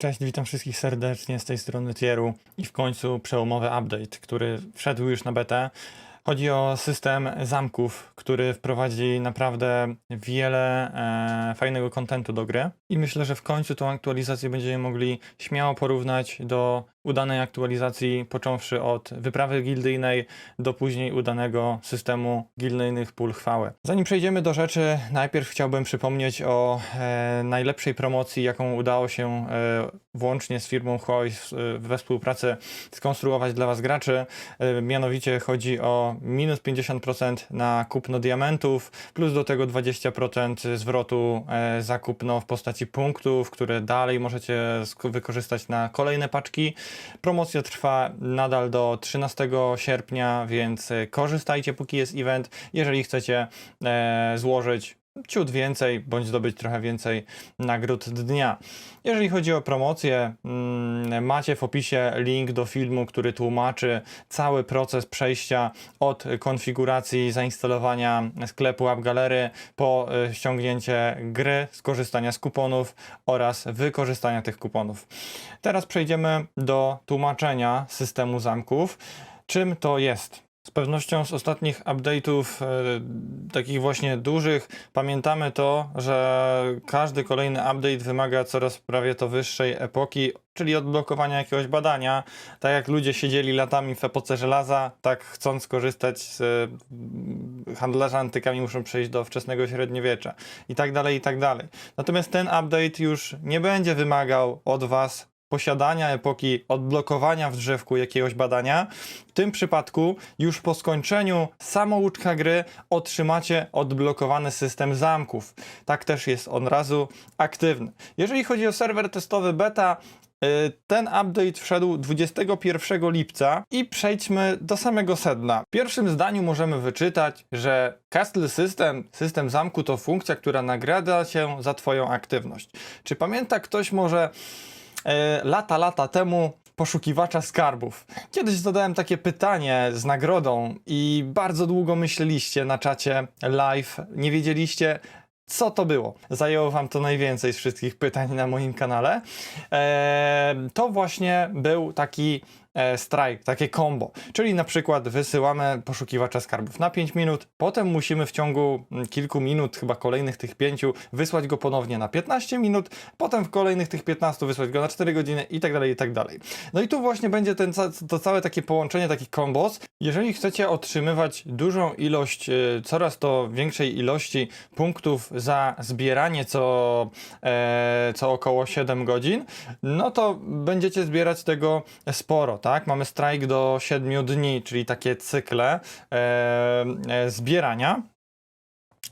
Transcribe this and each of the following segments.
Cześć, witam wszystkich serdecznie z tej strony Tieru i w końcu przełomowy update, który wszedł już na betę. Chodzi o system zamków, który wprowadzi naprawdę wiele e, fajnego kontentu do gry i myślę, że w końcu tą aktualizację będziemy mogli śmiało porównać do udanej aktualizacji, począwszy od wyprawy gildyjnej do później udanego systemu gildyjnych pól chwały. Zanim przejdziemy do rzeczy, najpierw chciałbym przypomnieć o e, najlepszej promocji, jaką udało się e, włącznie z firmą s- e, we współpracy skonstruować dla Was graczy. E, mianowicie chodzi o minus 50% na kupno diamentów, plus do tego 20% zwrotu e, za kupno w postaci punktów, które dalej możecie wykorzystać na kolejne paczki. Promocja trwa nadal do 13 sierpnia, więc e, korzystajcie póki jest event. Jeżeli chcecie e, złożyć ciut więcej, bądź zdobyć trochę więcej nagród dnia. Jeżeli chodzi o promocję, mm, macie w opisie link do filmu, który tłumaczy cały proces przejścia od konfiguracji, zainstalowania sklepu AppGalery po e, ściągnięcie gry, skorzystania z kuponów oraz wykorzystania tych kuponów. Teraz przejdziemy do tłumaczenia systemu zamków. Czym to jest? Z pewnością z ostatnich update'ów, e, takich właśnie dużych, pamiętamy to, że każdy kolejny update wymaga coraz prawie to wyższej epoki, czyli odblokowania jakiegoś badania. Tak jak ludzie siedzieli latami w epoce żelaza, tak chcąc korzystać z e, handlarza antykami muszą przejść do wczesnego średniowiecza i tak dalej, i tak dalej. Natomiast ten update już nie będzie wymagał od Was posiadania epoki odblokowania w drzewku jakiegoś badania. W tym przypadku już po skończeniu samouczka gry otrzymacie odblokowany system zamków. Tak też jest on razu aktywny. Jeżeli chodzi o serwer testowy beta, y, ten update wszedł 21 lipca i przejdźmy do samego sedna. W pierwszym zdaniu możemy wyczytać, że Castle System, system zamku to funkcja, która nagradza cię za twoją aktywność. Czy pamięta ktoś może e, lata, lata temu poszukiwacza skarbów. Kiedyś zadałem takie pytanie z nagrodą i bardzo długo myśleliście na czacie live, nie wiedzieliście co to było. Zajęło wam to najwięcej z wszystkich pytań na moim kanale. E, to właśnie był taki strike, takie combo. Czyli na przykład wysyłamy poszukiwacza skarbów na 5 minut, potem musimy w ciągu mm, kilku minut, chyba kolejnych tych 5, wysłać go ponownie na 15 minut, potem w kolejnych tych 15 wysłać go na 4 godziny i tak dalej, i tak dalej. No i tu właśnie będzie ten, to całe takie połączenie, taki kombos. Jeżeli chcecie otrzymywać dużą ilość, e, coraz to większej ilości punktów za zbieranie co, e, co około 7 godzin, no to będziecie zbierać tego sporo, tak? Mamy strajk do 7 dni, czyli takie cykle e, e, zbierania.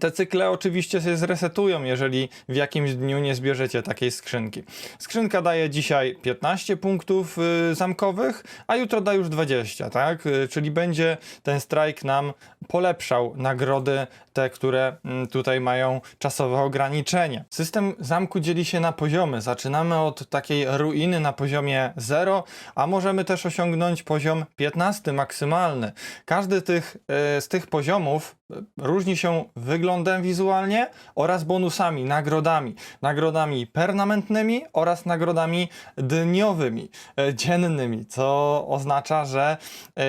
Te cykle oczywiście się zresetują, jeżeli w jakimś dniu nie zbierzecie takiej skrzynki. Skrzynka daje dzisiaj 15 punktów y, zamkowych, a jutro da już 20, tak? Y, czyli będzie ten strajk nam polepszał nagrody, te, które mm, tutaj mają czasowe ograniczenie. System zamku dzieli się na poziomy. Zaczynamy od takiej ruiny na poziomie 0, a możemy też osiągnąć poziom 15 maksymalny. Każdy tych, y, z tych poziomów różni się wyglądem wizualnie oraz bonusami, nagrodami. Nagrodami permanentnymi oraz nagrodami dniowymi, e, dziennymi, co oznacza, że e,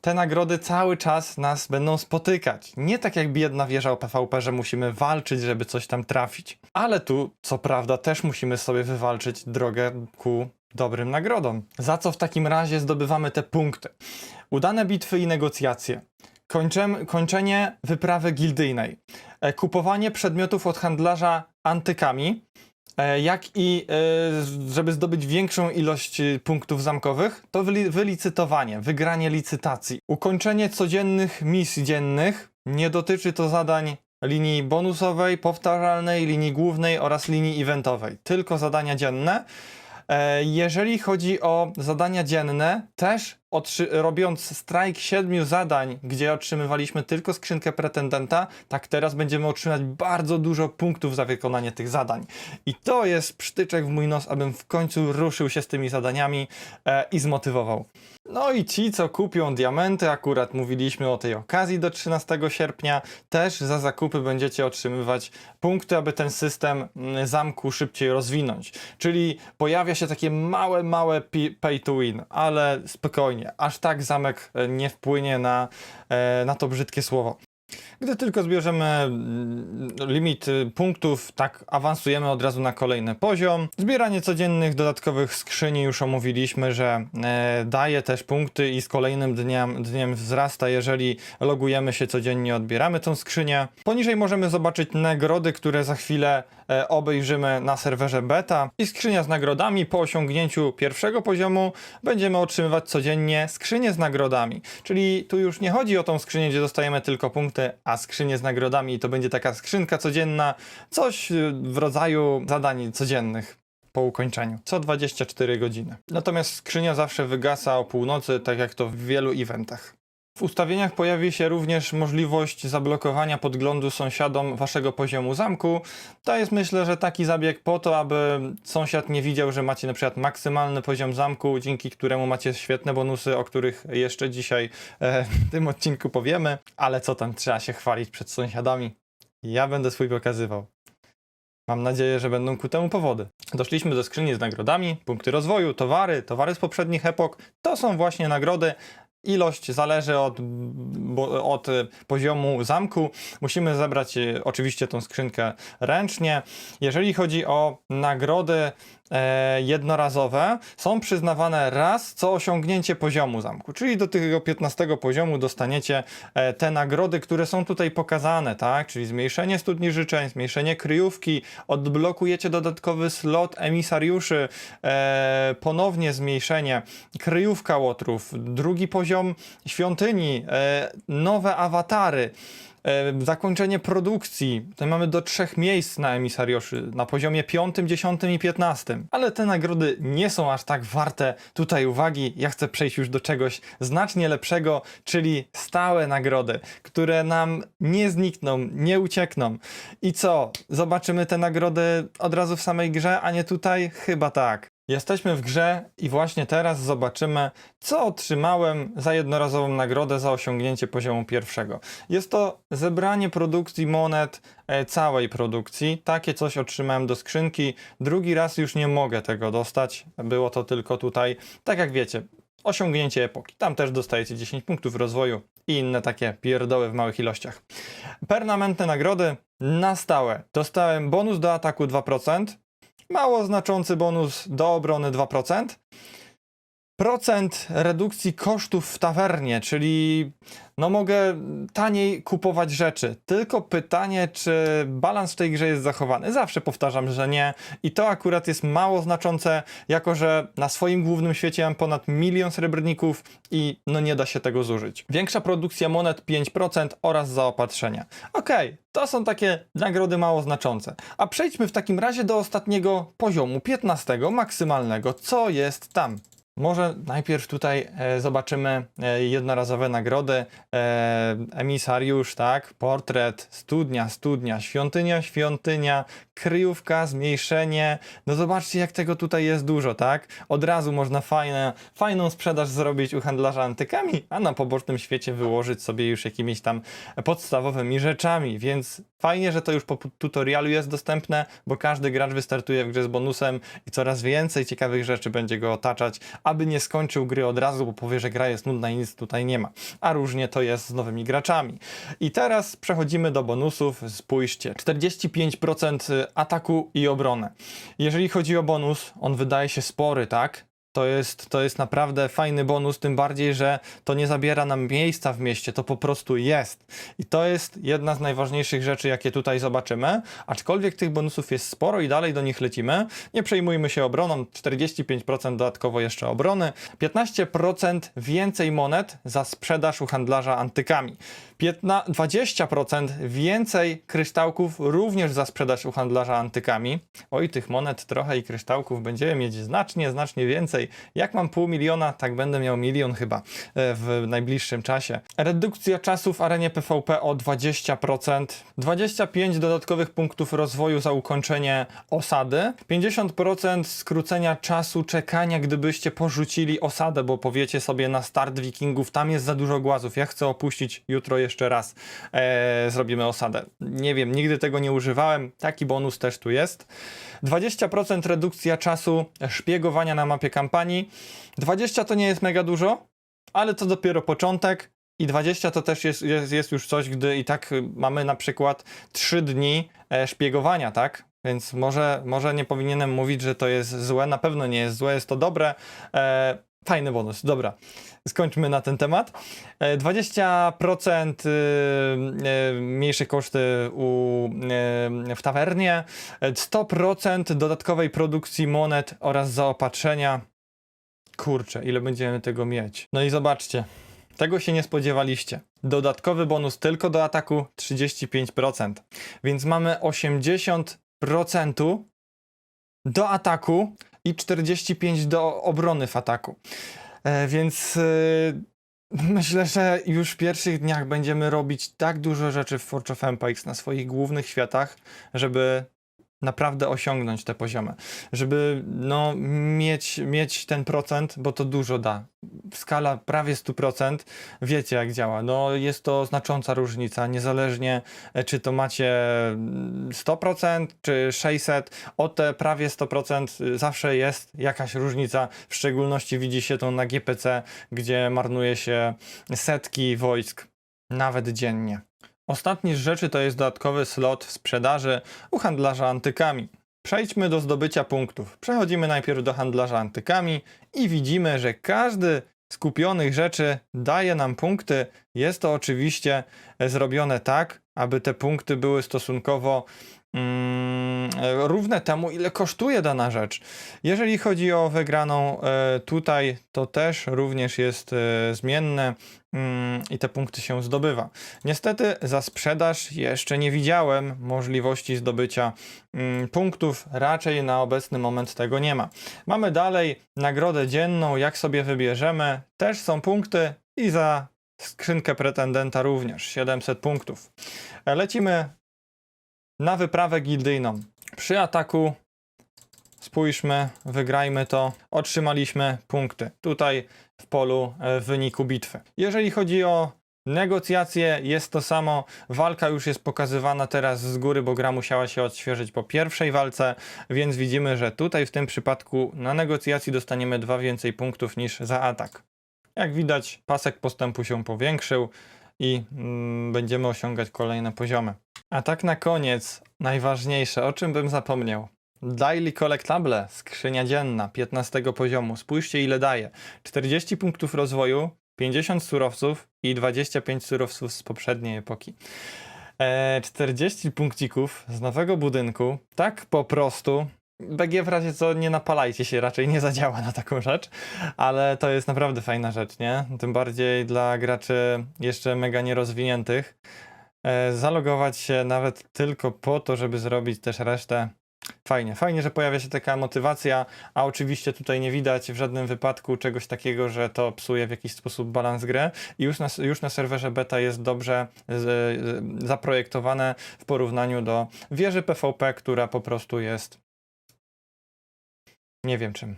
te nagrody cały czas nas będą spotykać. Nie tak jak biedna wieża o PvP, że musimy walczyć, żeby coś tam trafić. Ale tu, co prawda, też musimy sobie wywalczyć drogę ku dobrym nagrodom. Za co w takim razie zdobywamy te punkty? Udane bitwy i negocjacje. Kończem, kończenie wyprawy gildyjnej. E, kupowanie przedmiotów od handlarza antykami, e, jak i e, żeby zdobyć większą ilość punktów zamkowych, to wyli- wylicytowanie, wygranie licytacji. Ukończenie codziennych misji dziennych. Nie dotyczy to zadań linii bonusowej, powtarzalnej, linii głównej oraz linii eventowej. Tylko zadania dzienne. Jeżeli chodzi o zadania dzienne, też otrzy- robiąc strajk siedmiu zadań, gdzie otrzymywaliśmy tylko skrzynkę pretendenta, tak teraz będziemy otrzymać bardzo dużo punktów za wykonanie tych zadań. I to jest przytyczek w mój nos, abym w końcu ruszył się z tymi zadaniami e, i zmotywował. No i ci, co kupią diamenty, akurat mówiliśmy o tej okazji do 13 sierpnia, też za zakupy będziecie otrzymywać punkty, aby ten system mm, zamku szybciej rozwinąć. Czyli pojawia się takie małe, małe pay to win, ale spokojnie, aż tak zamek e, nie wpłynie na, e, na to brzydkie słowo. Gdy tylko zbierzemy mm, limit y, punktów, tak awansujemy od razu na kolejny poziom. Zbieranie codziennych dodatkowych skrzyni już omówiliśmy, że e, daje też punkty i z kolejnym dniem, dniem wzrasta, jeżeli logujemy się codziennie, odbieramy tą skrzynię. Poniżej możemy zobaczyć nagrody, które za chwilę e, obejrzymy na serwerze beta i skrzynia z nagrodami po osiągnięciu pierwszego poziomu będziemy otrzymywać codziennie skrzynię z nagrodami. Czyli tu już nie chodzi o tą skrzynię, gdzie dostajemy tylko punkty, a skrzynię z nagrodami to będzie taka skrzynka codzienna, coś y, w rodzaju zadań codziennych po ukończeniu, co 24 godziny. Natomiast skrzynia zawsze wygasa o północy, tak jak to w wielu eventach. W ustawieniach pojawi się również możliwość zablokowania podglądu sąsiadom waszego poziomu zamku. To jest myślę, że taki zabieg po to, aby sąsiad nie widział, że macie na przykład maksymalny poziom zamku, dzięki któremu macie świetne bonusy, o których jeszcze dzisiaj e, w tym odcinku powiemy. Ale co tam trzeba się chwalić przed sąsiadami? Ja będę swój pokazywał. Mam nadzieję, że będą ku temu powody. Doszliśmy do skrzyni z nagrodami, punkty rozwoju, towary, towary z poprzednich epok. To są właśnie nagrody. Ilość zależy od, bo, od poziomu zamku. Musimy zebrać e, oczywiście tą skrzynkę ręcznie. Jeżeli chodzi o nagrody jednorazowe, są przyznawane raz co osiągnięcie poziomu zamku. Czyli do tego 15 poziomu dostaniecie e, te nagrody, które są tutaj pokazane, tak? Czyli zmniejszenie studni życzeń, zmniejszenie kryjówki, odblokujecie dodatkowy slot emisariuszy, e, ponownie zmniejszenie, kryjówka łotrów, drugi poziom świątyni, e, nowe awatary. E, zakończenie produkcji. Tutaj mamy do trzech miejsc na emisariuszy na poziomie 5, 10 i 15. Ale te nagrody nie są aż tak warte tutaj uwagi. Ja chcę przejść już do czegoś znacznie lepszego, czyli stałe nagrody, które nam nie znikną, nie uciekną. I co? Zobaczymy te nagrody od razu w samej grze, a nie tutaj? Chyba tak. Jesteśmy w grze i właśnie teraz zobaczymy, co otrzymałem za jednorazową nagrodę za osiągnięcie poziomu pierwszego. Jest to zebranie produkcji monet e, całej produkcji. Takie coś otrzymałem do skrzynki. Drugi raz już nie mogę tego dostać. Było to tylko tutaj, tak jak wiecie, osiągnięcie epoki. Tam też dostajecie 10 punktów rozwoju i inne takie pierdoły w małych ilościach. Permanentne nagrody na stałe. Dostałem bonus do ataku 2%, mało znaczący bonus do obrony 2%. Procent redukcji kosztów w tawernie, czyli no mogę taniej kupować rzeczy. Tylko pytanie, czy balans w tej grze jest zachowany. Zawsze powtarzam, że nie. I to akurat jest mało znaczące, jako że na swoim głównym świecie mam ponad milion srebrników i no nie da się tego zużyć. Większa produkcja monet 5% oraz zaopatrzenia. Okej, to są takie nagrody mało znaczące. A przejdźmy w takim razie do ostatniego poziomu, 15 maksymalnego. Co jest tam? Może najpierw tutaj e, zobaczymy e, jednorazowe nagrody. E, emisariusz, tak? Portret, studnia, studnia, świątynia, świątynia, kryjówka, zmniejszenie. No zobaczcie, jak tego tutaj jest dużo, tak? Od razu można fajne, fajną sprzedaż zrobić u handlarza antykami, a na pobocznym świecie wyłożyć sobie już jakimiś tam podstawowymi rzeczami, więc fajnie, że to już po tutorialu jest dostępne, bo każdy gracz wystartuje w grze z bonusem i coraz więcej ciekawych rzeczy będzie go otaczać, aby nie skończył gry od razu, bo powie, że gra jest nudna i nic tutaj nie ma. A różnie to jest z nowymi graczami. I teraz przechodzimy do bonusów. Spójrzcie, 45% ataku i obronę. Jeżeli chodzi o bonus, on wydaje się spory, tak? To jest, to jest naprawdę fajny bonus, tym bardziej, że to nie zabiera nam miejsca w mieście, to po prostu jest. I to jest jedna z najważniejszych rzeczy, jakie tutaj zobaczymy. Aczkolwiek tych bonusów jest sporo i dalej do nich lecimy. Nie przejmujmy się obroną, 45% dodatkowo jeszcze obrony, 15% więcej monet za sprzedaż u handlarza antykami. 15, 20% więcej kryształków również za sprzedaż u handlarza antykami. Oj, tych monet trochę i kryształków będziemy mieć znacznie, znacznie więcej. Jak mam pół miliona, tak będę miał milion chyba e, w najbliższym czasie. Redukcja czasu w arenie PvP o 20%, 25 dodatkowych punktów rozwoju za ukończenie osady, 50% skrócenia czasu czekania, gdybyście porzucili osadę, bo powiecie sobie na start wikingów, tam jest za dużo głazów, ja chcę opuścić jutro jeszcze raz, e, zrobimy osadę. Nie wiem, nigdy tego nie używałem, taki bonus też tu jest. 20% redukcja czasu szpiegowania na mapie kampanii. 20 to nie jest mega dużo, ale to dopiero początek. I 20 to też jest, jest, jest już coś, gdy i tak mamy na przykład 3 dni e, szpiegowania, tak? Więc może, może nie powinienem mówić, że to jest złe. Na pewno nie jest złe, jest to dobre. E, fajny bonus, dobra. Skończmy na ten temat. E, 20% y, y, mniejsze koszty u, y, w tawernie, e, 100% dodatkowej produkcji monet oraz zaopatrzenia. Kurczę, ile będziemy tego mieć? No i zobaczcie, tego się nie spodziewaliście. Dodatkowy bonus tylko do ataku 35%. Więc mamy 80% do ataku i 45% do obrony w ataku. E, więc e, myślę, że już w pierwszych dniach będziemy robić tak dużo rzeczy w Forge of Empires na swoich głównych światach, żeby naprawdę osiągnąć te poziomy. Żeby no, mieć, mieć ten procent, bo to dużo da. Skala prawie 100%, wiecie jak działa. No, jest to znacząca różnica, niezależnie e, czy to macie mm, 100% czy 600, o te prawie 100% y, zawsze jest jakaś różnica. W szczególności widzi się to na GPC, gdzie marnuje się setki wojsk, nawet dziennie. Ostatni z rzeczy to jest dodatkowy slot w sprzedaży u handlarza antykami. Przejdźmy do zdobycia punktów. Przechodzimy najpierw do handlarza antykami i widzimy, że każdy z kupionych rzeczy daje nam punkty. Jest to oczywiście zrobione tak, aby te punkty były stosunkowo równe temu, ile kosztuje dana rzecz. Jeżeli chodzi o wygraną e, tutaj, to też również jest e, zmienne mm, i te punkty się zdobywa. Niestety za sprzedaż jeszcze nie widziałem możliwości zdobycia mm, punktów, raczej na obecny moment tego nie ma. Mamy dalej nagrodę dzienną, jak sobie wybierzemy, też są punkty i za skrzynkę pretendenta również 700 punktów. E, Lecimy na wyprawę gildyjną. Przy ataku spójrzmy, wygrajmy to, otrzymaliśmy punkty. Tutaj w polu e, wyniku bitwy. Jeżeli chodzi o negocjacje, jest to samo. Walka już jest pokazywana teraz z góry, bo gra musiała się odświeżyć po pierwszej walce, więc widzimy, że tutaj w tym przypadku na negocjacji dostaniemy dwa więcej punktów niż za atak. Jak widać, pasek postępu się powiększył i mm, będziemy osiągać kolejne poziomy. A tak na koniec, najważniejsze, o czym bym zapomniał. Daily Collectable, skrzynia dzienna, 15 poziomu. Spójrzcie ile daje. 40 punktów rozwoju, 50 surowców i 25 surowców z poprzedniej epoki. E, 40 punkcików z nowego budynku, tak po prostu. BG w razie co nie napalajcie się, raczej nie zadziała na taką rzecz, ale to jest naprawdę fajna rzecz, nie? Tym bardziej dla graczy jeszcze mega nierozwiniętych. E, zalogować się nawet tylko po to, żeby zrobić też resztę. Fajnie, fajnie, że pojawia się taka motywacja, a oczywiście tutaj nie widać w żadnym wypadku czegoś takiego, że to psuje w jakiś sposób balans gry. I już na, już na serwerze beta jest dobrze z, z, zaprojektowane w porównaniu do wieży PvP, która po prostu jest nie wiem czym.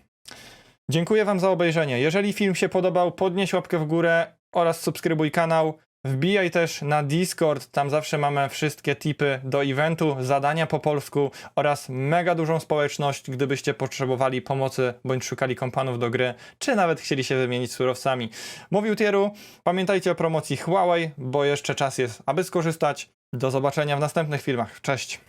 Dziękuję Wam za obejrzenie. Jeżeli film się podobał, podnieś łapkę w górę oraz subskrybuj kanał. Wbijaj też na Discord, tam zawsze mamy wszystkie tipy do eventu, zadania po polsku oraz mega dużą społeczność, gdybyście potrzebowali pomocy bądź szukali kompanów do gry, czy nawet chcieli się wymienić surowcami. Mówił Tieru, pamiętajcie o promocji Huawei, bo jeszcze czas jest, aby skorzystać. Do zobaczenia w następnych filmach. Cześć!